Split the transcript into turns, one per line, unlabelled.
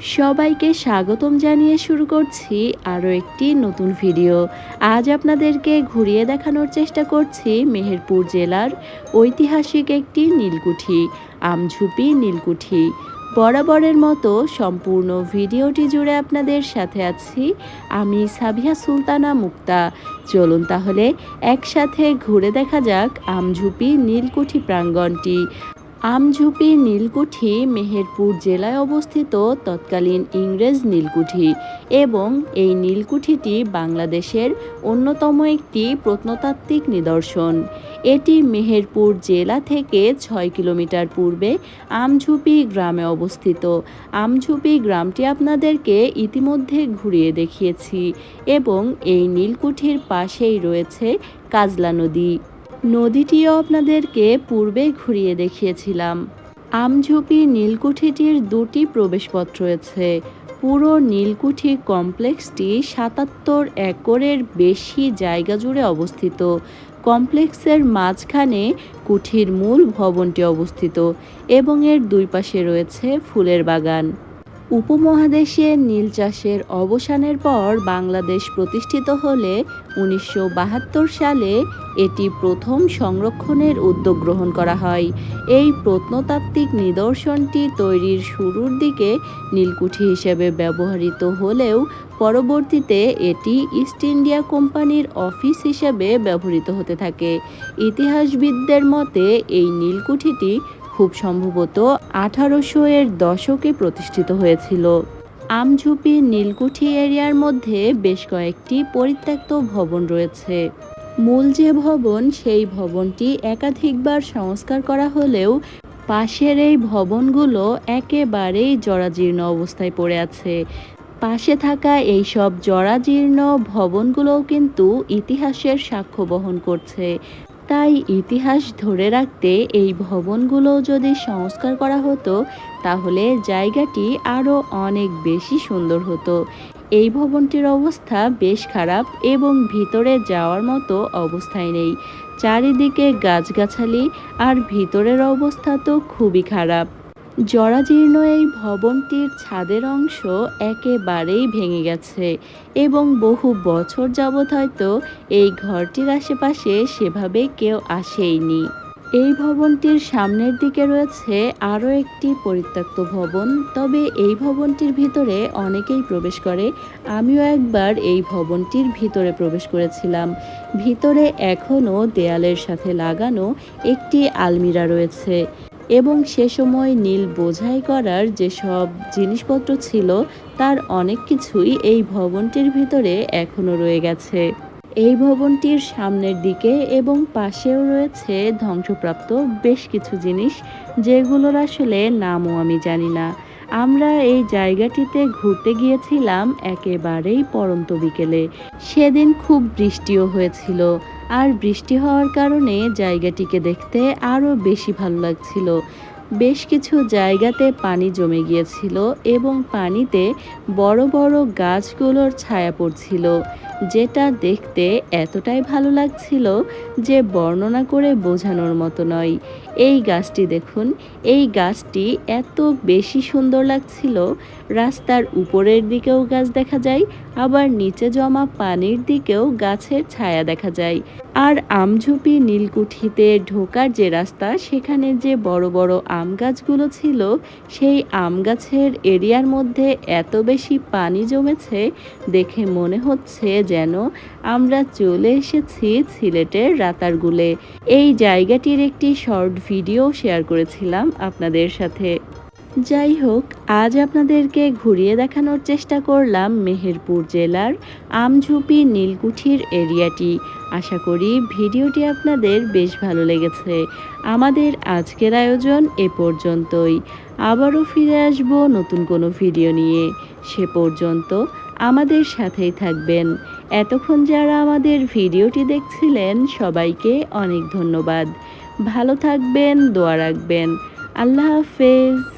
সবাইকে স্বাগতম জানিয়ে শুরু করছি আরও একটি নতুন ভিডিও। আজ আপনাদেরকে ঘুরিয়ে দেখানোর চেষ্টা করছি মেহেরপুর জেলার ঐতিহাসিক একটি নীলকুঠি, আমঝুপি নীলকুঠি। বরাবরের মতো সম্পূর্ণ ভিডিওটি জুড়ে আপনাদের সাথে আছি আমি সাবিহা সুলতানা মুক্তা। চলুন তাহলে একসাথে ঘুরে দেখা যাক আমঝুপি নীলকুঠি প্রাঙ্গণটি আমঝুপি নীলকুঠি মেহেরপুর জেলায় অবস্থিত তৎকালীন ইংরেজ নীলকুঠি এবং এই নীলকুঠিটি বাংলাদেশের অন্যতম একটি প্রত্নতাত্ত্বিক নিদর্শন। এটি মেহেরপুর জেলা থেকে ছয় কিলোমিটার পূর্বে আমঝুপি গ্রামে অবস্থিত। আমঝুপি গ্রামটি আপনাদেরকে ইতিমধ্যে ঘুরিয়ে দেখিয়েছি এবং এই নীলকুঠির পাশেই রয়েছে কাজলা নদী। নদীটিও আপনাদেরকে পূর্বে ঘুরিয়ে দেখিয়েছিলাম। আমঝুপি নীলকুঠিটির দুটি প্রবেশপথ রয়েছে। পুরো নীলকুঠি কমপ্লেক্সটি সাতাত্তর একরের বেশি জায়গা জুড়ে অবস্থিত। কমপ্লেক্সের মাঝখানে কুঠির মূল ভবনটি অবস্থিত এবং এর দুই পাশে রয়েছে ফুলের বাগান। উপমহাদেশে নীল চাষের অবসানের পর বাংলাদেশ প্রতিষ্ঠিত হলে উনিশশো বাহাত্তর সালে এটি প্রথম সংরক্ষণের উদ্যোগ গ্রহণ করা হয়। এই প্রত্নতাত্ত্বিক নিদর্শনটি তৈরির শুরুর দিকে নীলকুঠি হিসেবে ব্যবহৃত হলেও পরবর্তীতে এটি ইস্ট ইন্ডিয়া কোম্পানির অফিস হিসেবে ব্যবহৃত হতে থাকে। ইতিহাসবিদদের মতে এই নীলকুঠিটি খুব সম্ভবত আঠারোশো এর দশকে প্রতিষ্ঠিত হয়েছিল। আমঝুপি নীলকুঠি এরিয়ার মধ্যে বেশ কয়েকটি পরিত্যক্ত ভবন রয়েছে। মূল যে ভবন, সেই ভবনটি একাধিকবার সংস্কার করা হলেও পাশের এই ভবনগুলো একেবারেই জরাজীর্ণ অবস্থায় পড়ে আছে। পাশে থাকা এই সব জরাজীর্ণ ভবনগুলোও কিন্তু ইতিহাসের সাক্ষ্য বহন করছে। তাই ইতিহাস ধরে রাখতে এই ভবনগুলো যদি সংস্কার করা হতো, তাহলে জায়গাটি আরও অনেক বেশি সুন্দর হতো। এই ভবনটির অবস্থা বেশ খারাপ এবং ভিতরে যাওয়ার মতো অবস্থায় নেই। চারিদিকে গাছগাছালি আর ভিতরের অবস্থা তো খুবই খারাপ। জরাজীর্ণ এই ভবনটির ছাদের অংশ একেবারেই ভেঙে গেছে এবং বহু বছর যাবৎ হয়তো এই ঘরটির আশেপাশে সেভাবে কেউ আসেইনি। এই ভবনটির সামনের দিকে রয়েছে আরও একটি পরিত্যক্ত ভবন, তবে এই ভবনটির ভিতরে অনেকেই প্রবেশ করে। আমিও একবার এই ভবনটির ভিতরে প্রবেশ করেছিলাম। ভিতরে এখনও দেয়ালের সাথে লাগানো একটি আলমিরা রয়েছে। এবং সে সময় নীল বোঝাই করার যেসব জিনিসপত্র ছিল, তার অনেক কিছুই এই ভবনটির ভিতরে এখনও রয়ে গেছে। এই ভবনটির সামনের দিকে এবং পাশেও রয়েছে ধ্বংসপ্রাপ্ত বেশ কিছু জিনিস, যেগুলোর আসলে নামও আমি জানি না। আমরা এই জায়গাটিতে ঘুরতে গিয়েছিলাম একেবারেই পরন্ত বিকেলে। সেদিন খুব বৃষ্টিও হয়েছিল। আর বৃষ্টি হওয়ার কারণে জায়গাটিকে দেখতে আরও বেশি ভালো লাগছিল। বেশ কিছু জায়গাতে পানি জমে গিয়েছিল এবং পানিতে বড় বড় গাছগুলোর ছায়া পড়ছিল। যেটা দেখতে এতটাই ভালো লাগছিল যে বর্ণনা করে বোঝানোর মতো নয়। এই গাছটি দেখুন, এই গাছটি এত বেশি সুন্দর লাগছিল রাস্তার উপরের দিকেও গাছ দেখা যায়, আবার নিচে জমা পানির দিকেও গাছের ছায়া দেখা যায়। আর আমঝুপি নীলকুঠিতে ঢোকার যে রাস্তা, সেখানে যে বড় বড় আম গাছগুলো ছিল, সেই আম গাছের এরিয়ার মধ্যে এত বেশি পানি জমেছে, দেখে মনে হচ্ছে যেন আমরা চলে এসেছি সিলেটের রাতারগুলে। এই জায়গাটির একটি শর্ট ভিডিও শেয়ার করেছিলাম আপনাদের সাথে। যাই হোক, আজ আপনাদেরকে ঘুরিয়ে দেখানোর চেষ্টা করলাম মেহেরপুর জেলার আমঝুপি নীলকুঠির এরিয়াটি। আশা করি ভিডিওটি আপনাদের বেশ ভালো লেগেছে। আমাদের আজকের আয়োজন এ পর্যন্তই। আবারও ফিরে আসব নতুন কোনো ভিডিও নিয়ে। সে পর্যন্ত আমাদের সাথেই থাকবেন। এতক্ষণ যারা আমাদের ভিডিওটি দেখছিলেন, সবাইকে অনেক ধন্যবাদ। ভালো থাকবেন, দোয়া রাখবেন। আল্লাহ হাফেজ।